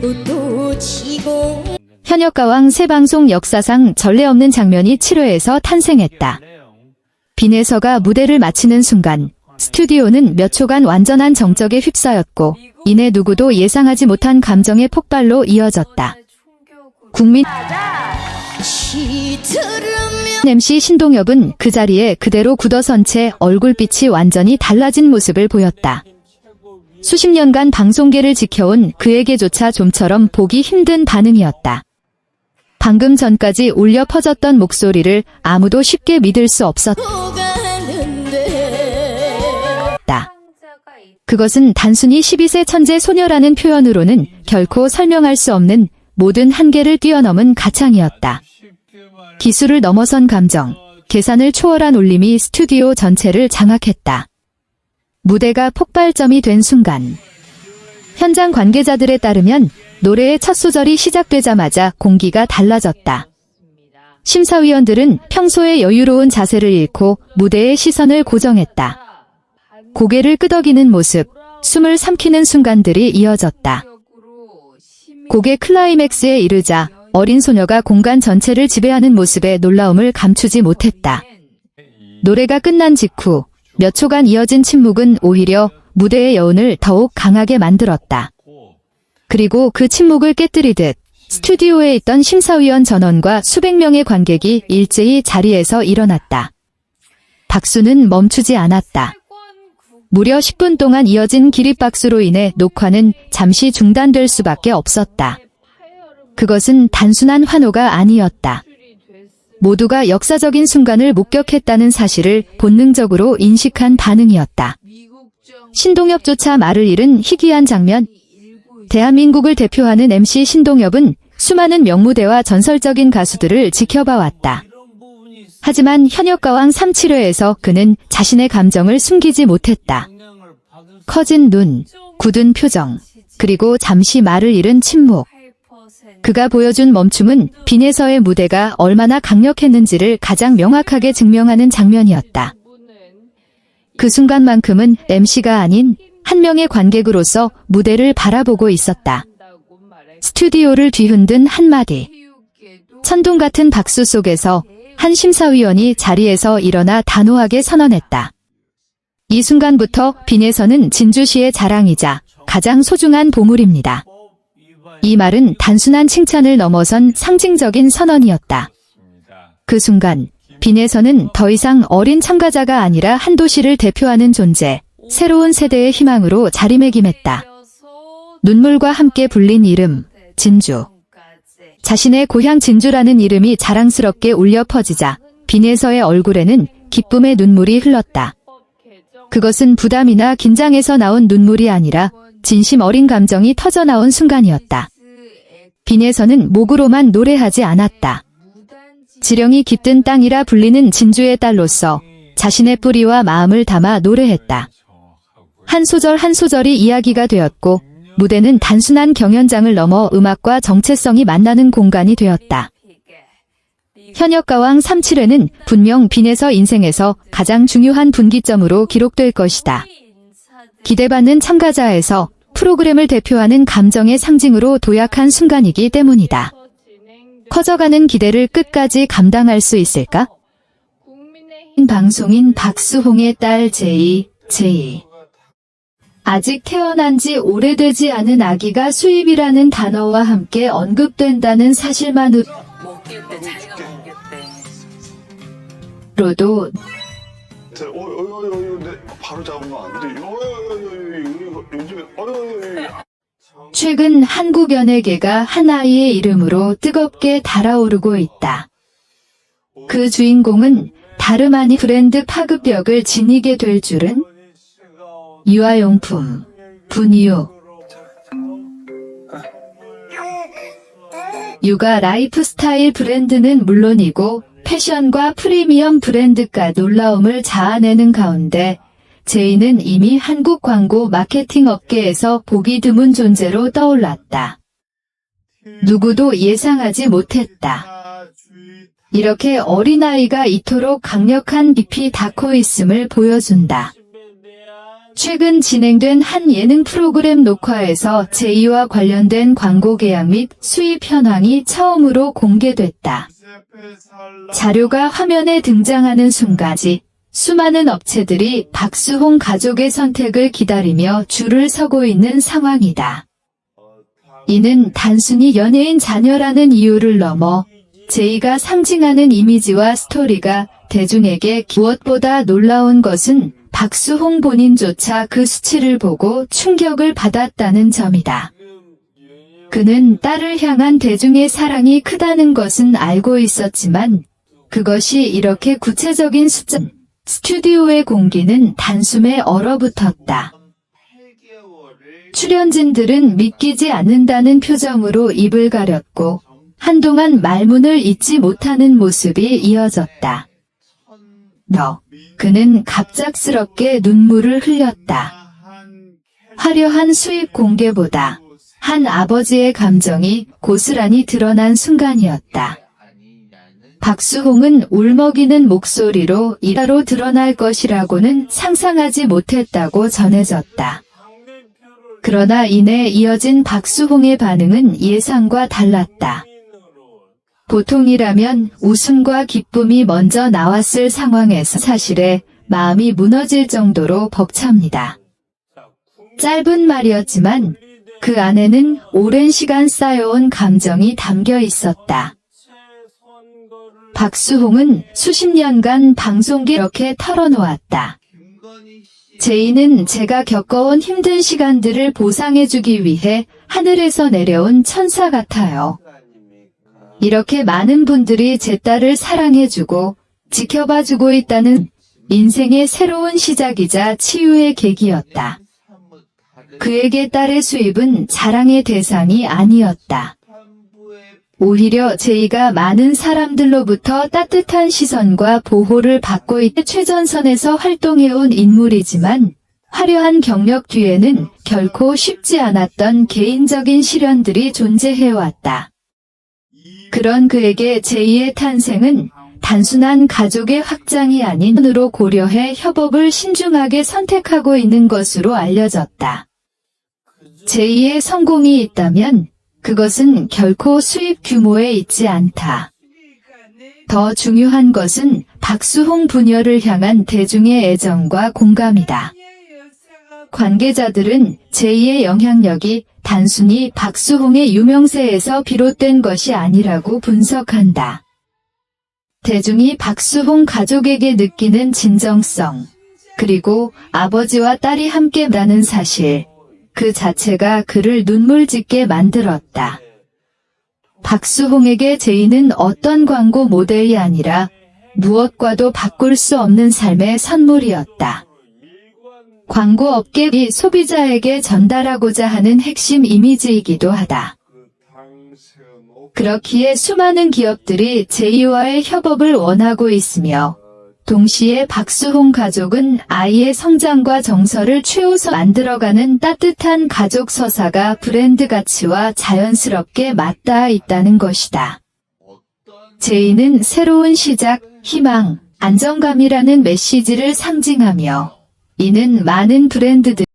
꽃도 지고 현역 가왕 새 방송 역사상 전례 없는 장면이 7회에서 탄생했다. 빈에서가 무대를 마치는 순간 스튜디오는 몇 초간 완전한 정적에 휩싸였고 이내 누구도 예상하지 못한 감정의 폭발로 이어졌다. 국민 MC 신동엽은 그 자리에 그대로 굳어선 채 얼굴빛이 완전히 달라진 모습을 보였다. 수십 년간 방송계를 지켜온 그에게조차 좀처럼 보기 힘든 반응이었다. 방금 전까지 울려 퍼졌던 목소리를 아무도 쉽게 믿을 수 없었다. 그것은 단순히 12세 천재 소녀라는 표현으로는 결코 설명할 수 없는 모든 한계를 뛰어넘은 가창이었다. 기술을 넘어선 감정, 계산을 초월한 울림이 스튜디오 전체를 장악했다. 무대가 폭발점이 된 순간, 현장 관계자들에 따르면 노래의 첫 소절이 시작되자마자 공기가 달라졌다. 심사위원들은 평소의 여유로운 자세를 잃고 무대의 시선을 고정했다. 고개를 끄덕이는 모습, 숨을 삼키는 순간들이 이어졌다. 곡의 클라이맥스에 이르자 어린 소녀가 공간 전체를 지배하는 모습에 놀라움을 감추지 못했다. 노래가 끝난 직후 몇 초간 이어진 침묵은 오히려 무대의 여운을 더욱 강하게 만들었다. 그리고 그 침묵을 깨뜨리듯 스튜디오에 있던 심사위원 전원과 수백 명의 관객이 일제히 자리에서 일어났다. 박수는 멈추지 않았다. 무려 10분 동안 이어진 기립박수로 인해 녹화는 잠시 중단될 수밖에 없었다. 그것은 단순한 환호가 아니었다. 모두가 역사적인 순간을 목격했다는 사실을 본능적으로 인식한 반응이었다. 신동엽조차 말을 잃은 희귀한 장면. 대한민국을 대표하는 MC 신동엽은 수많은 명무대와 전설적인 가수들을 지켜봐왔다. 하지만 현역가왕 3.7회에서 그는 자신의 감정을 숨기지 못했다. 커진 눈, 굳은 표정, 그리고 잠시 말을 잃은 침묵. 그가 보여준 멈춤은 빈에서의 무대가 얼마나 강력했는지를 가장 명확하게 증명하는 장면이었다. 그 순간만큼은 MC가 아닌 한 명의 관객으로서 무대를 바라보고 있었다. 스튜디오를 뒤흔든 한마디. 천둥 같은 박수 속에서 한 심사위원이 자리에서 일어나 단호하게 선언했다. 이 순간부터 빈에서는 진주시의 자랑이자 가장 소중한 보물입니다. 이 말은 단순한 칭찬을 넘어선 상징적인 선언이었다. 그 순간 빈에서는 더 이상 어린 참가자가 아니라 한 도시를 대표하는 존재, 새로운 세대의 희망으로 자리매김했다. 눈물과 함께 불린 이름, 진주. 자신의 고향 진주라는 이름이 자랑스럽게 울려 퍼지자 빈에서의 얼굴에는 기쁨의 눈물이 흘렀다. 그것은 부담이나 긴장에서 나온 눈물이 아니라 진심 어린 감정이 터져나온 순간이었다. 빈에서는 목으로만 노래하지 않았다. 지령이 깃든 땅이라 불리는 진주의 딸로서 자신의 뿌리와 마음을 담아 노래했다. 한 소절 한 소절이 이야기가 되었고 무대는 단순한 경연장을 넘어 음악과 정체성이 만나는 공간이 되었다. 현역가왕 37회는 분명 빈에서 인생에서 가장 중요한 분기점으로 기록될 것이다. 기대받는 참가자에서 프로그램을 대표하는 감정의 상징으로 도약한 순간이기 때문이다. 커져가는 기대를 끝까지 감당할 수 있을까? 방송인 박수홍의 딸 제이, 제이. 아직 태어난 지 오래되지 않은 아기가 수입이라는 단어와 함께 언급된다는 사실만으로도 바로 잡으면 안 돼. 이거 요즘에. 최근 한국 연예계가 한 아이의 이름으로 뜨겁게 달아오르고 있다. 그 주인공은 다름 아닌 브랜드 파급력을 지니게 될 줄은 유아용품, 분유, 육아 라이프스타일 브랜드는 물론이고 패션과 프리미엄 브랜드가 놀라움을 자아내는 가운데 제이는 이미 한국 광고 마케팅 업계에서 보기 드문 존재로 떠올랐다. 누구도 예상하지 못했다. 이렇게 어린아이가 이토록 강력한 깊이 닿고 있음을 보여준다. 최근 진행된 한 예능 프로그램 녹화에서 제이와 관련된 광고 계약 및 수입 현황이 처음으로 공개됐다. 자료가 화면에 등장하는 순간지 수많은 업체들이 박수홍 가족의 선택을 기다리며 줄을 서고 있는 상황이다. 이는 단순히 연예인 자녀라는 이유를 넘어 제이가 상징하는 이미지와 스토리가 대중에게 무엇보다 놀라운 것은 박수홍 본인조차 그 수치를 보고 충격을 받았다는 점이다. 그는 딸을 향한 대중의 사랑이 크다는 것은 알고 있었지만 그것이 이렇게 구체적인 숫자 스튜디오의 공기는 단숨에 얼어붙었다. 출연진들은 믿기지 않는다는 표정으로 입을 가렸고 한동안 말문을 잇지 못하는 모습이 이어졌다. 너, 그는 갑작스럽게 눈물을 흘렸다. 화려한 수입 공개보다 한 아버지의 감정이 고스란히 드러난 순간이었다. 박수홍은 울먹이는 목소리로 이하로 드러날 것이라고는 상상하지 못했다고 전해졌다. 그러나 이내 이어진 박수홍의 반응은 예상과 달랐다. 보통이라면 웃음과 기쁨이 먼저 나왔을 상황에서 사실에 마음이 무너질 정도로 벅찹니다. 짧은 말이었지만 그 안에는 오랜 시간 쌓여온 감정이 담겨 있었다. 박수홍은 수십 년간 방송계 이렇게 털어놓았다. 제이는 제가 겪어온 힘든 시간들을 보상해주기 위해 하늘에서 내려온 천사 같아요. 이렇게 많은 분들이 제 딸을 사랑해주고 지켜봐주고 있다는 인생의 새로운 시작이자 치유의 계기였다. 그에게 딸의 수입은 자랑의 대상이 아니었다. 오히려 제이가 많은 사람들로부터 따뜻한 시선과 보호를 받고 있는 최전선에서 활동해온 인물이지만 화려한 경력 뒤에는 결코 쉽지 않았던 개인적인 시련들이 존재해왔다. 그런 그에게 제2의 탄생은 단순한 가족의 확장이 아닌 으로 고려해 협업을 신중하게 선택하고 있는 것으로 알려졌다. 제2의 성공이 있다면 그것은 결코 수입 규모에 있지 않다. 더 중요한 것은 박수홍 부녀를 향한 대중의 애정과 공감이다. 관계자들은 제2의 영향력이 단순히 박수홍의 유명세에서 비롯된 것이 아니라고 분석한다. 대중이 박수홍 가족에게 느끼는 진정성, 그리고 아버지와 딸이 함께라는 사실, 그 자체가 그를 눈물 짓게 만들었다. 박수홍에게 제이는 어떤 광고 모델이 아니라 무엇과도 바꿀 수 없는 삶의 선물이었다. 광고 업계이 소비자에게 전달하고자 하는 핵심 이미지이기도 하다. 그렇기에 수많은 기업들이 제이와의 협업을 원하고 있으며 동시에 박수홍 가족은 아이의 성장과 정서를 최우선 만들어가는 따뜻한 가족 서사가 브랜드 가치와 자연스럽게 맞닿아 있다는 것이다. 제이는 새로운 시작, 희망, 안정감이라는 메시지를 상징하며 이는 많은 브랜드들